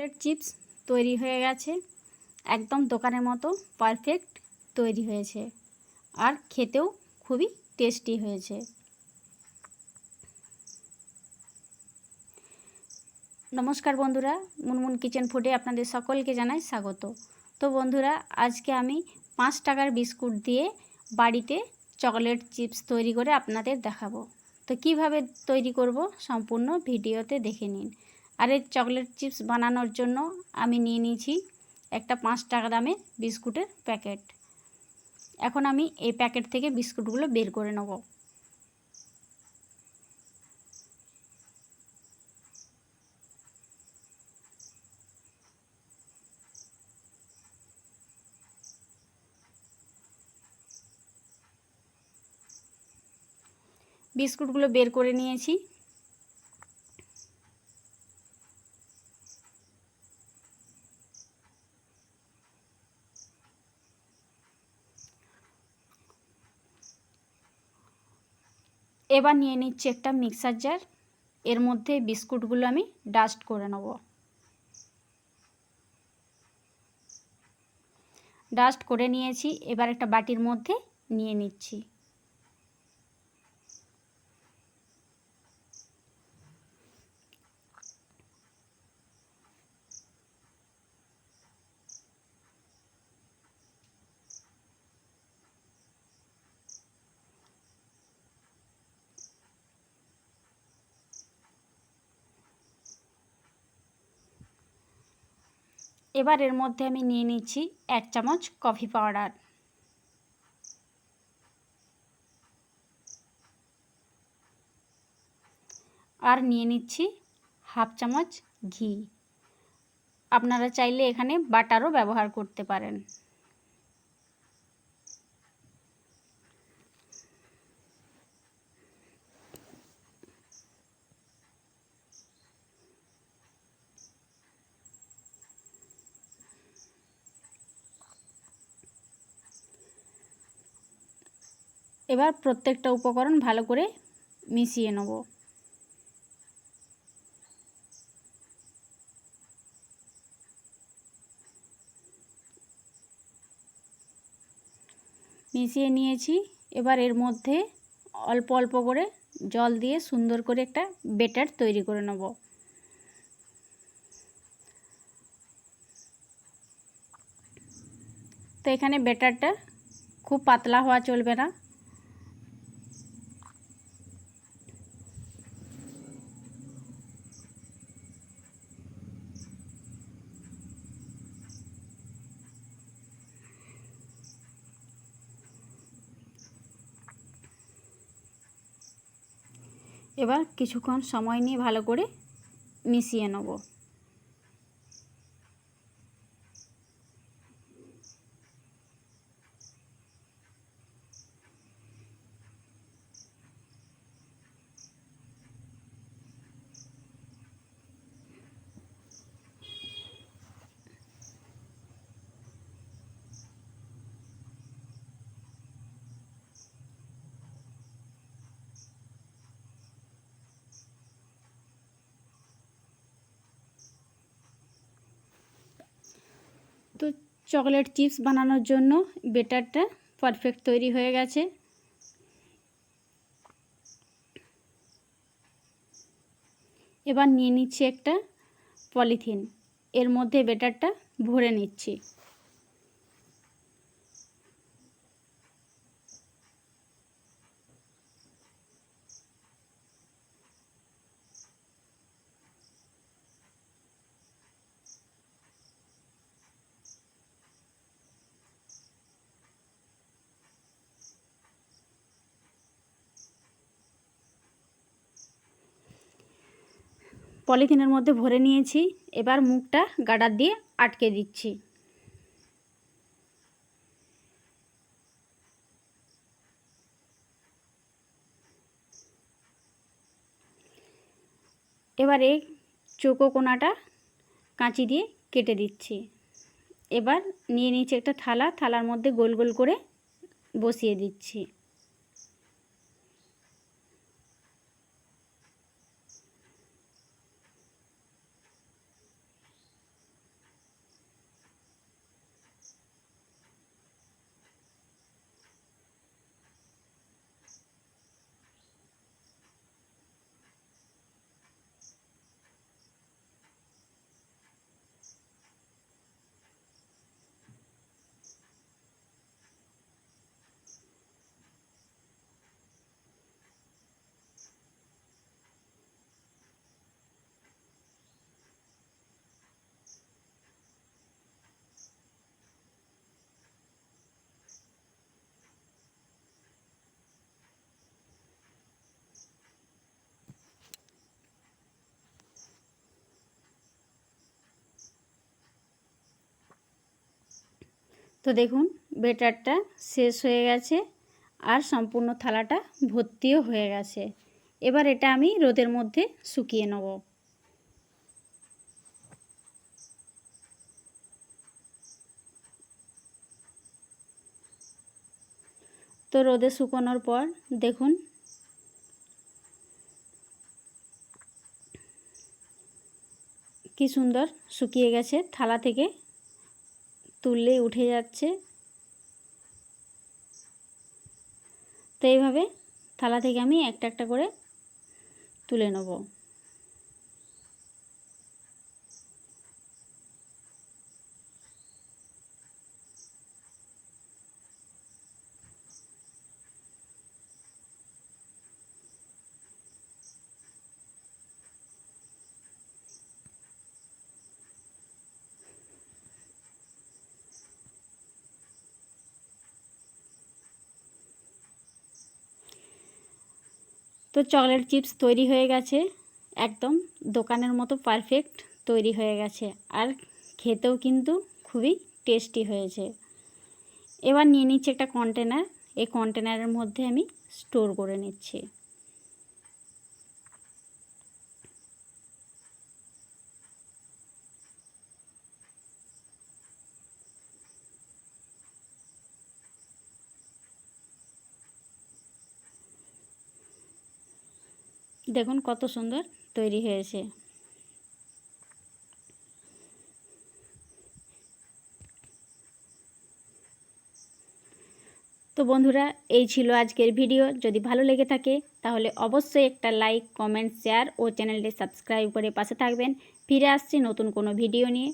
Chocolate chips তৈরি হয়ে গেছে। একদম দোকানের মতো পারফেক্ট তৈরি হয়েছে। আর খেতেও খুবই টেস্টি হয়েছে। নমস্কার বন্ধুরা, মুনমুন কিচেন ফুডে আপনাদের সকলকে জানাই স্বাগত। তো বন্ধুরা, আজকে আমি পাঁচ টাকার বিস্কুট দিয়ে বাড়িতে চকলেট চিপস তৈরি করে আপনাদের দেখাবো। তো কীভাবে তৈরি করব সম্পূর্ণ ভিডিওতে দেখে নিন। আর এই চকলেট চিপস বানানোর জন্য আমি নিয়ে নিয়েছি একটা পাঁচ টাকা দামের বিস্কুটের প্যাকেট। এখন আমি এই প্যাকেট থেকে বিস্কুটগুলো বের করে নেব। বিস্কুটগুলো বের করে নিয়েছি। এবার নিয়ে নিচ্ছি একটা মিক্সার জার এর মধ্যে বিস্কুটগুলো আমি ডাস্ট করে নেব। ডাস্ট করে নিয়েছি, এবার একটা বাটির মধ্যে নিয়ে নিচ্ছি। এবার এর মধ্যে আমি নিয়ে নিচ্ছি এক চামচ কফি পাউডার। আর নিয়ে নিচ্ছি হাফ চামচ ঘি। আপনারা চাইলে এখানে বাটারও ব্যবহার করতে পারেন। এবার প্রত্যেকটা উপকরণ ভালো করে মিশিয়ে নেব। মিশিয়ে নিয়েছি। এবার এর মধ্যে অল্প অল্প করে জল দিয়ে সুন্দর করে একটা বেটার তৈরি করে নেব। তো এখানে বেটারটা খুব পাতলা হওয়া চলবে না। এবার কিছুক্ষণ সময় নিয়ে ভালো করে মিশিয়ে নেব। তো চকলেট চিপস বানানোর জন্য বেটারটা পারফেক্ট তৈরি হয়ে গেছে। এবার নিয়ে নিচ্ছি একটা পলিথিন। এর মধ্যে বেটারটা ভরে নিচ্ছি। পলিথিনের মধ্যে ভরে নিয়েছি। এবার মুখটা গাডার দিয়ে আটকে দিচ্ছি। এবারে চোকো কোনাটা কাঁচি দিয়ে কেটে দিচ্ছি। এবার নিয়ে নিচ্ছি একটা থালা। থালার মধ্যে গোল গোল করে বসিয়ে দিচ্ছি। তো দেখুন বেটারটা শেষ হয়ে গেছে আর সম্পূর্ণ থালাটা ভর্তিও হয়ে গেছে। এবার এটা আমি রোদের মধ্যে শুকিয়ে নেব। তো রোদে শুকোনোর পর দেখুন, কি সুন্দর শুকিয়ে গেছে থালা থেকে। তুললেই উঠে যাচ্ছে। তো এইভাবে থালা থেকে আমি একটা একটা করে তুলে নেব। তো চকলেট চিপস তৈরি হয়ে গেছে, একদম দোকানের মতো পারফেক্ট তৈরি হয়ে গেছে। আর খেতেও কিন্তু খুবই টেস্টি হয়েছে। এবার নিয়ে নিচ্ছি একটা কন্টেনার এই কন্টেনারের মধ্যে আমি স্টোর করে নিচ্ছি। দেখুন কত সুন্দর তৈরি হয়েছে। তো বন্ধুরা, এই ছিল আজকের ভিডিও। যদি ভালো লেগে থাকে, তাহলে অবশ্যই একটা লাইক, কমেন্ট, শেয়ার ও চ্যানেলটি সাবস্ক্রাইব করে পাশে থাকবেন। ফিরে আসছি নতুন কোনো ভিডিও নিয়ে।